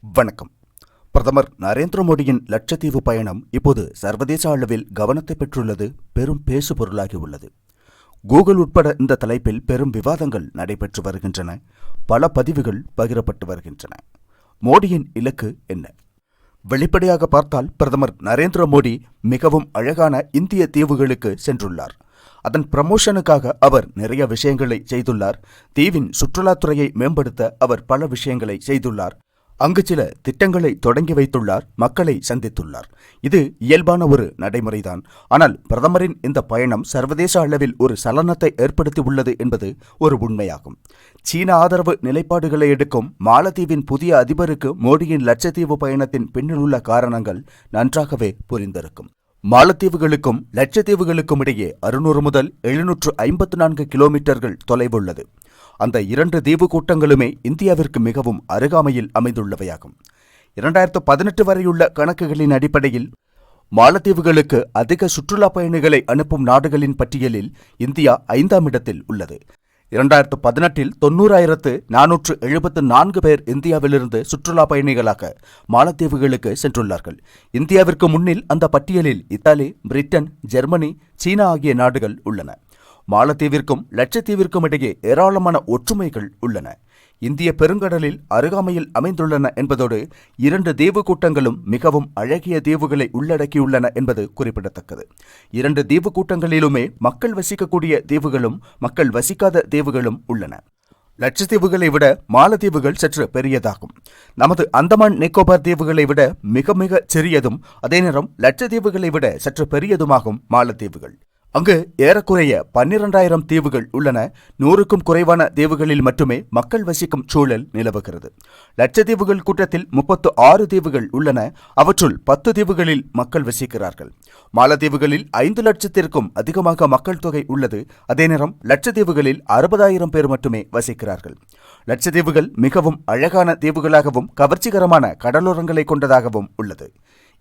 வணக்கம். பிரதமர் நரேந்திர மோடியின் லட்சத்தீவு பயணம் இப்போது சர்வதேச அளவில் கவனத்தை பெற்றுள்ளது பெரும் பேசு உள்ளது. கூகுள் உட்பட இந்த தலைப்பில் பெரும் விவாதங்கள் நடைபெற்று வருகின்றன பல பதிவுகள் பகிரப்பட்டு வருகின்றன. மோடியின் இலக்கு என்ன? வெளிப்படையாக பார்த்தால் பிரதமர் நரேந்திர மோடி மிகவும் அழகான இந்திய தீவுகளுக்கு சென்றுள்ளார். அதன் ப்ரமோஷனுக்காக அவர் நிறைய விஷயங்களை செய்துள்ளார். தீவின் சுற்றுலாத்துறையை மேம்படுத்த அவர் பல விஷயங்களை செய்துள்ளார். அங்கு சில திட்டங்களை தொடங்கி வைத்துள்ளார் மக்களை சந்தித்துள்ளார். இது இயல்பான ஒரு நடைமுறைதான். ஆனால் பிரதமரின் இந்த பயணம் சர்வதேச அளவில் ஒரு சலனத்தை ஏற்படுத்தி உள்ளது என்பது ஒரு உண்மையாகும். சீன ஆதரவு நிலைப்பாடுகளை எடுக்கும் மாலத்தீவின் புதிய அதிபருக்கு மோடியின் லட்சத்தீவு பயணத்தின் பின்னில் உள்ள காரணங்கள் நன்றாகவே புரிந்திருக்கும். மாலத்தீவுகளுக்கும் லட்சத்தீவுகளுக்கும் இடையே அறுநூறு முதல் எழுநூற்று ஐம்பத்து நான்கு கிலோமீட்டர்கள் தொலைவுள்ளது. அந்த இரண்டு தீவு கூட்டங்களுமே இந்தியாவிற்கு மிகவும் அருகாமையில் அமைந்துள்ளவையாகும். இரண்டாயிரத்து பதினெட்டு வரையுள்ள கணக்குகளின் அடிப்படையில் மாலத்தீவுகளுக்கு அதிக சுற்றுலா பயணிகளை அனுப்பும் நாடுகளின் பட்டியலில் இந்தியா ஐந்தாம் இடத்தில் உள்ளது. இரண்டாயிரத்து பதினெட்டில் தொன்னூறாயிரத்து நானூற்று எழுபத்து நான்கு பேர் இந்தியாவிலிருந்து சுற்றுலா பயணிகளாக மாலத்தீவுகளுக்கு சென்றுள்ளார்கள். இந்தியாவிற்கு முன்னில் அந்த பட்டியலில் இத்தாலி பிரிட்டன் ஜெர்மனி சீனா ஆகிய நாடுகள் உள்ளன. மாலத்தீவிற்கும் லட்சத்தீவிற்கும் இடையே ஏராளமான ஒற்றுமைகள் உள்ளன. இந்திய பெருங்கடலில் அருகாமையில் அமைந்துள்ளன என்பதோடு இரண்டு தீவு கூட்டங்களும் மிகவும் அழகிய தீவுகளை உள்ளடக்கியுள்ளன என்பது குறிப்பிடத்தக்கது. இரண்டு தீவு கூட்டங்களிலுமே மக்கள் வசிக்கக்கூடிய தீவுகளும் மக்கள் வசிக்காத தீவுகளும் உள்ளன. லட்சத்தீவுகளை விட மாலத்தீவுகள் சற்று பெரியதாகும். நமது அந்தமான் நிக்கோபார் தீவுகளை விட மிக மிக சிறியதும் அதே நேரம் லட்சத்தீவுகளை விட சற்று பெரியதுமாகும் மாலத்தீவுகள். அங்கு ஏறக்குறைய பன்னிரண்டாயிரம் தீவுகள் உள்ளன. நூறுக்கும் குறைவான தீவுகளில் மட்டுமே மக்கள் வசிக்கும் சூழல் நிலவுகிறது. லட்சத்தீவுகள் கூட்டத்தில் முப்பத்து ஆறு தீவுகள் உள்ளன. அவற்றுள் பத்து தீவுகளில் மக்கள் வசிக்கிறார்கள். மாலத்தீவுகளில் ஐந்து லட்சத்திற்கும் அதிகமாக மக்கள் தொகை உள்ளது. அதே நேரம் லட்சத்தீவுகளில் அறுபதாயிரம் பேர் மட்டுமே வசிக்கிறார்கள். லட்சத்தீவுகள் மிகவும் அழகான தீவுகளாகவும் கவர்ச்சிகரமான கடலோரங்களை கொண்டதாகவும் உள்ளது.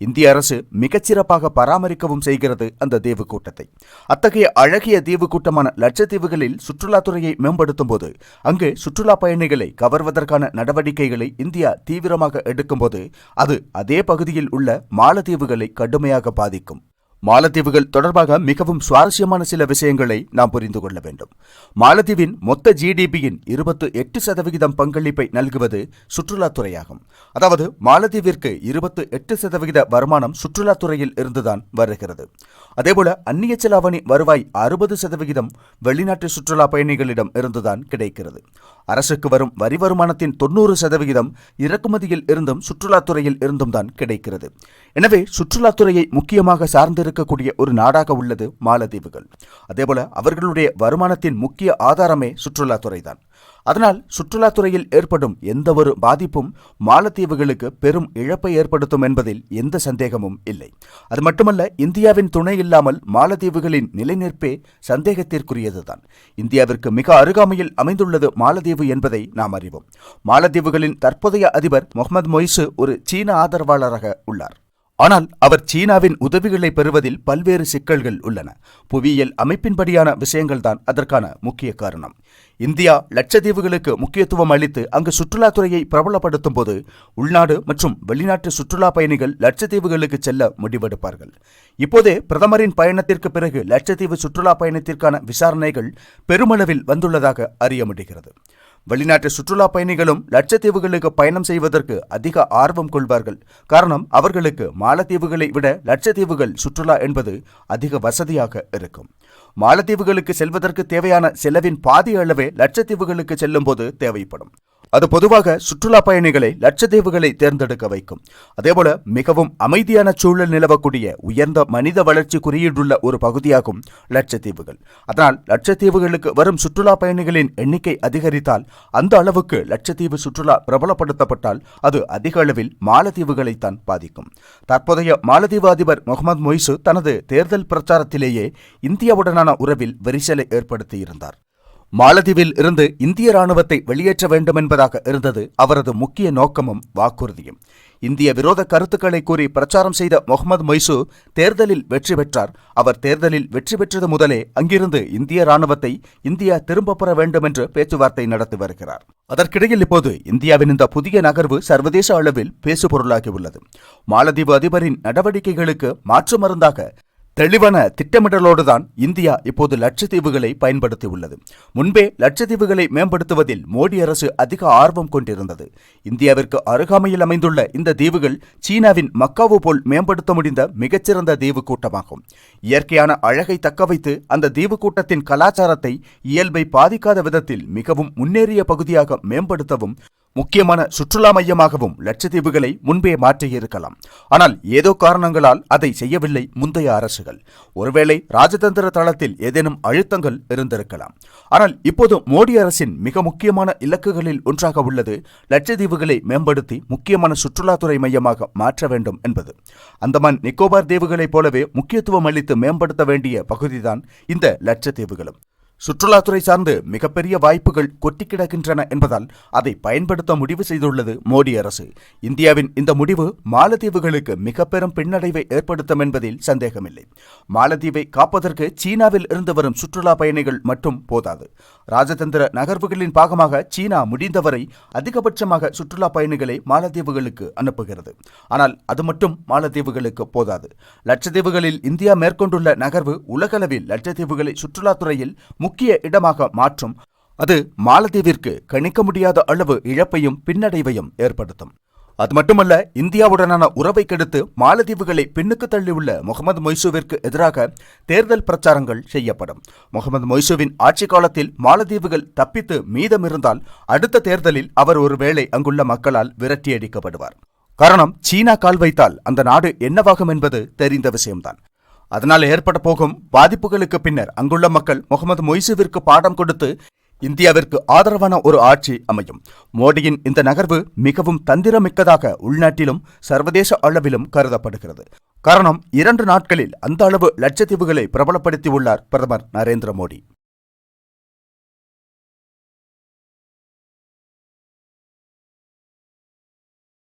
இந்திய அரசு மிகச்சிறப்பாக பராமரிக்கவும் செய்கிறது அந்த தீவு கூட்டத்தை அத்தகைய அழகிய தீவு கூட்டமான லட்சத்தீவுகளில் சுற்றுலாத்துறையை மேம்படுத்தும் போது அங்கு சுற்றுலா பயணிகளை கவர்வதற்கான நடவடிக்கைகளை இந்தியா தீவிரமாக எடுக்கும்போது அது அதே பகுதியில் உள்ள மாலத்தீவுகளை கடுமையாக பாதிக்கும். மாலத்தீவுகள் தொடர்பாக மிகவும் சுவாரஸ்யமான சில விஷயங்களை நாம் புரிந்து கொள்ள வேண்டும். மாலத்தீவின் மொத்த ஜிடிபியின் இருபத்து எட்டு சதவிகிதம் பங்களிப்பை நல்குவது சுற்றுலாத்துறையாகும். அதாவது மாலத்தீவிற்கு இருபத்து எட்டு சதவிகித வருமானம் சுற்றுலாத்துறையில் இருந்துதான் வருகிறது. அதேபோல அந்நிய செலாவணி வருவாய் அறுபது சதவிகிதம் வெளிநாட்டு சுற்றுலா பயணிகளிடம் இருந்துதான் கிடைக்கிறது. அரசுக்கு வரும் வரி வருமானத்தின் தொண்ணூறு சதவிகிதம் இறக்குமதியில் இருந்தும் சுற்றுலாத்துறையில் இருந்தும் தான் கிடைக்கிறது. எனவே சுற்றுலாத்துறையை முக்கியமாக சார்ந்து வளர்ந்திருக்கக்கூடிய ஒரு நாடாக உள்ளது மாலத்தீவுகள். அதேபோல அவர்களுடைய வருமானத்தின் முக்கிய ஆதாரமே சுற்றுலாத்துறை தான் அதனால் சுற்றுலாத்துறையில் ஏற்படும் எந்த ஒரு பாதிப்பும் மாலத்தீவுகளுக்கு பெரும் இழப்பை ஏற்படுத்தும் என்பதில் எந்த சந்தேகமும் இல்லை. அது மட்டுமல்ல இந்தியாவின் துணை இல்லாமல் மாலத்தீவுகளின் நிலைநிற்பே சந்தேகத்திற்குரியதுதான். இந்தியாவிற்கு மிக அருகாமையில் அமைந்துள்ளது மாலத்தீவு என்பதை நாம் அறிவோம். மாலத்தீவுகளின் தற்போதைய அதிபர் முகமது மொய்சு ஒரு சீன ஆதரவாளராக உள்ளார். ஆனால் அவர் சீனாவின் உதவிகளை பெறுவதில் பல்வேறு சிக்கல்கள் உள்ளன. புவியியல் அமைப்பின்படியான விஷயங்கள்தான் அதற்கான முக்கிய காரணம். இந்தியா லட்சத்தீவுகளுக்கு முக்கியத்துவம் அளித்து அங்கு சுற்றுலாத்துறையை பிரபலப்படுத்தும் போது உள்நாடு மற்றும் வெளிநாட்டு சுற்றுலா பயணிகள் லட்சத்தீவுகளுக்கு செல்ல முடிவெடுப்பார்கள். இப்போதே பிரதமரின் பயணத்திற்கு பிறகு லட்சத்தீவு சுற்றுலா பயணத்திற்கான விசாரணைகள் பெருமளவில் வந்துள்ளதாக அறிய முடிகிறது. வெளிநாட்டு சுற்றுலா பயணிகளும் லட்சத்தீவுகளுக்கு பயணம் செய்வதற்கு அதிக ஆர்வம் கொள்வார்கள். காரணம் அவர்களுக்கு மாலத்தீவுகளை விட லட்சத்தீவுகள் சுற்றுலா என்பது அதிக வசதியாக இருக்கும். மாலத்தீவுகளுக்கு செல்வதற்கு தேவையான செலவின் பாதி அளவே லட்சத்தீவுகளுக்கு செல்லும் போது தேவைப்படும். அது பொதுவாக சுற்றுலா பயணிகளை லட்சத்தீவுகளை தேர்ந்தெடுக்க வைக்கும். அதேபோல மிகவும் அமைதியான சூழல் நிலவக்கூடிய உயர்ந்த மனித வளர்ச்சி குறியீடுள்ள ஒரு பகுதியாகும் லட்சத்தீவுகள். அதனால் லட்சத்தீவுகளுக்கு வரும் சுற்றுலா பயணிகளின் எண்ணிக்கை அதிகரித்தால் அந்த அளவுக்கு லட்சத்தீவு சுற்றுலா பிரபலப்படுத்தப்பட்டால் அது அதிக அளவில் மாலத்தீவுகளைத்தான் பாதிக்கும். தற்போதைய மாலத்தீவு அதிபர் முகமது மொய்சு தனது தேர்தல் பிரச்சாரத்திலேயே இந்தியாவுடனான உறவில் விரிசலை ஏற்படுத்தியிருந்தார். மாலதீவில் இருந்து இந்திய ராணுவத்தை வெளியேற்ற வேண்டும் என்பதாக இருந்தது அவரது முக்கிய நோக்கமும் வாக்குறுதியும். இந்திய விரோத கருத்துக்களை கூறி பிரச்சாரம் செய்த முகமது மொய்சு தேர்தலில் வெற்றி பெற்றார். அவர் தேர்தலில் வெற்றி பெற்றது முதலே அங்கிருந்து இந்திய ராணுவத்தை இந்தியா திரும்பப் பெற வேண்டும் என்று பேச்சுவார்த்தை நடத்தி வருகிறார். அதற்கிடையில் இப்போது இந்தியாவின் இந்த புதிய நகர்வு சர்வதேச அளவில் பேசுபொருளாகியுள்ளது. மாலதீவு அதிபரின் நடவடிக்கைகளுக்கு மாற்று மருந்தாக தெளிவான திட்டமிடலோடு தான் இந்தியா இப்போது லட்சத்தீவுகளை பயன்படுத்தியுள்ளது. முன்பே லட்சத்தீவுகளை மேம்படுத்துவதில் மோடி அரசு அதிக ஆர்வம் கொண்டிருந்தது. இந்தியாவிற்கு அருகாமையில் அமைந்துள்ள இந்த தீவுகள் சீனாவின் மக்காவு போல் மேம்படுத்த முடிந்த மிகச்சிறந்த தீவு கூட்டமாகும் இயற்கையான அழகை தக்கவைத்து அந்த தீவு கூட்டத்தின் கலாச்சாரத்தை இயல்பை பாதிக்காத விதத்தில் மிகவும் முன்னேறிய பகுதியாக மேம்படுத்தவும் முக்கியமான சுற்றுலா மையமாகவும் லட்சத்தீவுகளை முன்பே மாற்றியிருக்கலாம் ஆனால் ஏதோ காரணங்களால் அதை செய்யவில்லை முந்தைய அரசுகள். ஒருவேளை ராஜதந்திர தளத்தில் ஏதேனும் அழுத்தங்கள் இருந்திருக்கலாம். ஆனால் இப்போது மோடி அரசின் மிக முக்கியமான இலக்குகளில் ஒன்றாக உள்ளது லட்சத்தீவுகளை மேம்படுத்தி முக்கியமான சுற்றுலாத்துறை மையமாக மாற்ற வேண்டும் என்பது. அந்தமான் நிக்கோபார் தீவுகளைப் போலவே முக்கியத்துவம் அளித்து மேம்படுத்த வேண்டிய பகுதிதான் இந்த லட்சத்தீவுகளும். சுற்றுலாத்துறை சார்ந்து மிகப்பெரிய வாய்ப்புகள் கொட்டி கிடக்கின்றன என்பதால் அதை பயன்படுத்த முடிவு செய்துள்ளது மோடி அரசு. இந்தியாவின் இந்த முடிவு மாலத்தீவுகளுக்கு மிக பெரும் பின்னடைவை ஏற்படுத்தும் என்பதில் சந்தேகமில்லை. மாலத்தீவை காப்பதற்கு சீனாவில் இருந்து வரும் சுற்றுலா பயணிகள் மட்டும் போதாது. ராஜதந்திர நகர்வுகளின் பாகமாக சீனா முடிந்தவரை அதிகபட்சமாக சுற்றுலா பயணிகளை மாலத்தீவுகளுக்கு அனுப்புகிறது. ஆனால் அது மட்டும் மாலத்தீவுகளுக்கு போதாது. லட்சத்தீவுகளில் இந்தியா மேற்கொண்டுள்ள நகர்வு உலகளவில் லட்சத்தீவுகளை சுற்றுலாத்துறையில் முக்கிய இடமாக மாற்றும். அது மாலத்தீவிற்கு கணிக்க முடியாத அளவு இழப்பையும் பின்னடைவையும் ஏற்படுத்தும். அது மட்டுமல்ல இந்தியாவுடனான உறவை கெடுத்து மாலத்தீவுகளை பின்னுக்கு தள்ளியுள்ள முகமது மொய்சுவிற்கு எதிராக தேர்தல் பிரச்சாரங்கள் செய்யப்படும். முகமது மொய்சுவின் ஆட்சி காலத்தில் மாலத்தீவுகள் தப்பித்து மீதமிருந்தால் அடுத்த தேர்தலில் அவர் ஒருவேளை அங்குள்ள மக்களால் விரட்டியடிக்கப்படுவார். காரணம் சீனா கால் வைத்தால் அந்த நாடு என்னவாகும் என்பது தெரிந்த விஷயம்தான். அதனால் ஏற்பட போகும் பாதிப்புகளுக்கு பின்னர் அங்குள்ள மக்கள் முகமது மொய்சுவிற்கு பாடம் கொடுத்து இந்தியாவிற்கு ஆதரவான ஒரு ஆட்சி அமையும். மோடியின் இந்த நகர்வு மிகவும் தந்திரமிக்கதாக உள்நாட்டிலும் சர்வதேச அளவிலும் கருதப்படுகிறது. காரணம் இரண்டு நாட்களில் அந்த அளவு லட்சத்தீவுகளை பிரபலப்படுத்தியுள்ளார் பிரதமர் நரேந்திர மோடி.